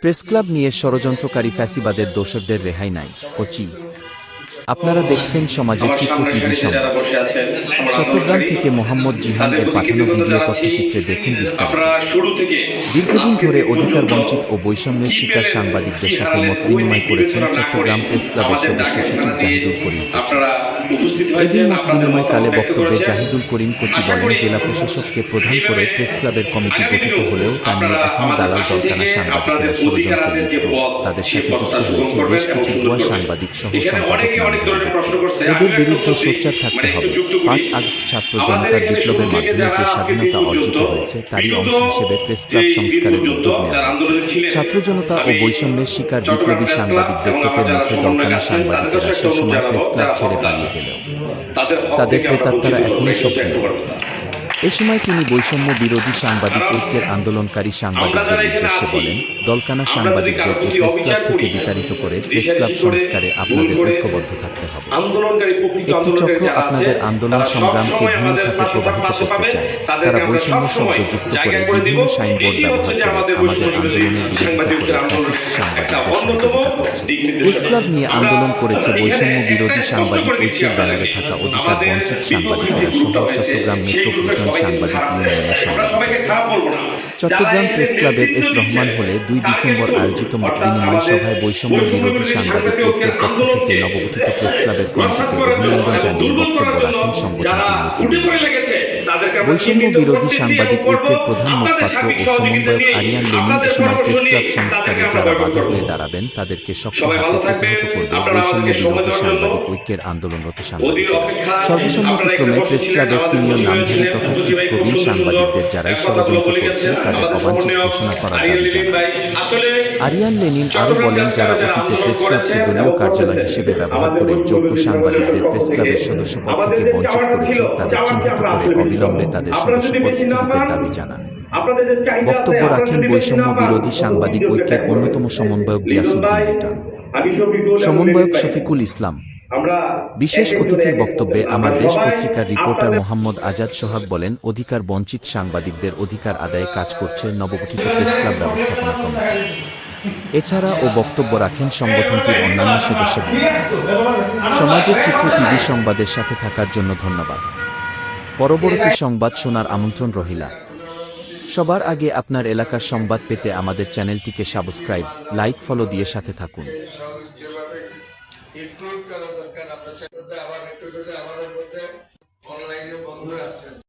Press club নিয়ে ষড়যন্ত্রকারী ফ্যাসিবাদের দোষকদের রেহাই নাই কোচি। আপনারা দেখছেন সমাজের চিত্র টিভি সংবাদ চট্টগ্রাম থেকে মোহাম্মদ জিহান এর পাঠানো ভিডিও তথ্যচিত্রে দেখুন বিস্তারিত। দীর্ঘদিন ধরে অধিকার বঞ্চিত ও বৈষম্যের শিকার সাংবাদিকদের সাথে মত বিনিময় করেছেন চট্টগ্রাম প্রেস ক্লাবের সদস্য সচিব জাহিদুল করিম এদিন মত বিনিময়কালে বক্তব্যে জাহিদুল করিম কোচি বলেন জেলা প্রশাসককে প্রধান করে প্রেস ক্লাবের কমিটি গঠিত হলেও তা নিয়ে এখনও দালাল দলকানা সাংবাদিকেরা ষড়যন্ত্রে লিপ্ত। তাদের সাথে যুক্ত হয়েছে বেশ কিছু ভুয়া সাংবাদিক সহ সম্পাদক এদের বিরুদ্ধে সোচ্চার থাকতে মানে হবে যুক্ত করি। পাঁচ আগস্ট ছাত্র জনতার বিপ্লবের মাধ্যমে যে স্বাধীনতা অর্জিত হয়েছে তারই অংশ হিসেবে প্রেস ক্লাব সংস্কারের উদ্যোগ নেওয়া হয়েছে। ছাত্র জনতা ও বৈষম্যের শিকার বিপ্লবী সাংবাদিক সাংবাদিকদের তোপের মুখে দমকানা সাংবাদিকেরা সে সময় প্রেস ক্লাব ছেড়ে পালিয়ে গেলেও তাদের প্রেতাত্মারা এখনই সক্রিয়। এ সময় তিনি বৈষম্য বিরোধী সাংবাদিক ঐক্যের আন্দোলনকারী সাংবাদিকদের উদ্দেশ্যে বলেন দলকানা সাংবাদিকদের প্রেস ক্লাব থেকে বিতাড়িত করে প্রেস ক্লাব সংস্কারে আপনাদের ঐক্যবদ্ধ থাকতে হবে। একটি চক্র আপনাদের আন্দোলন সংগ্রামকে ভিন্ন খাতে প্রবাহিত করতে চায়। তারা বৈষম্য শব্দ যুক্ত করে। বিভিন্ন সাইনবোর্ড ব্যবহার করে আমাদের আন্দোলনের বিরোধিতা করে ফ্যাসিস্ট সাংবাদিকদের প্রেস ক্লাব নিয়ে আন্দোলন করেছে বৈষম্য বিরোধী সাংবাদিক ঐক্যের ব্যানারে থাকা অধিকার বঞ্চিত সাংবাদিকেরা। সহ চট্টগ্রাম মেট্রোপলিটন সাংবাদিক। চট্টগ্রাম প্রেস ক্লাবের এস রহমান হলে দুই ডিসেম্বর আয়োজিত মত বিনিময় সভায় বৈষম্য বিরোধী সাংবাদিক ঐক্যের পক্ষ থেকে নবগঠিত প্রেস ক্লাবের কমিটিকে অভিনন্দন জানিয়ে বক্তব্য রাখেন সংগঠনটির নেতৃবৃন্দ। বৈষম্য বিরোধী সাংবাদিক ঐক্যের প্রধান মুখপাত্র ও সমন্বয়ক আরিয়ান লেনিন এ সময় প্রেস ক্লাব সংস্কারে যারা বাধা হয়ে দাঁড়াবেন তাদেরকে শক্ত হাতে প্রতিহত করবে বৈষম্য বিরোধী সাংবাদিক ঐক্যের আন্দোলনরত সাংবাদিক সর্বসম্মতিক্রমে প্রেস ক্লাবের সিনিয়র নামধারী তথা প্রবীণ সাংবাদিকদের যারাই ষড়যন্ত্র করছে তাদের অবাঞ্ছিত ঘোষণা করার দাবি জানান আরিয়ান লেনিন আরও বলেন যারা অতীতে প্রেস ক্লাবকে দলীয় কার্যালয় হিসেবে ব্যবহার করে যোগ্য সাংবাদিকদের প্রেস ক্লাবের সদস্যপদ থেকে বঞ্চিত করেছে তাদের চিহ্নিত করে অবিলম্বে তাদের সদস্যপদ স্থগিতের দাবি জানান। বক্তব্য রাখেন বৈষম্য বিরোধী সাংবাদিক ঐক্যের অন্যতম সমন্বয়ক গিয়াসুদ্দিন লিটন। সমন্বয়ক শফিকুল ইসলাম। বিশেষ অতিথির বক্তব্যে আমার দেশ পত্রিকার রিপোর্টার মোহাম্মদ আজাদ সোহাগ বলেন অধিকার বঞ্চিত সাংবাদিকদের অধিকার আদায়ে কাজ করছে নবগঠিত প্রেস ক্লাব ব্যবস্থাপনা কমিটি। এছাড়া ও বক্তব্য রাখেন সংগঠনটির অন্যান্য সদস্যবৃন্দ। সমাজের চিত্র টিভি সংবাদের সাথে থাকার জন্য ধন্যবাদ। পরবর্তী সংবাদ শোনার আমন্ত্রণ রহিলা। সবার আগে আপনার এলাকার সংবাদ পেতে আমাদের চ্যানেলটিকে সাবস্ক্রাইব লাইক ফলো দিয়ে সাথে থাকুন। আবার একটু যদি আমাদের মধ্যে অনলাইনে বন্ধুরা আছেন।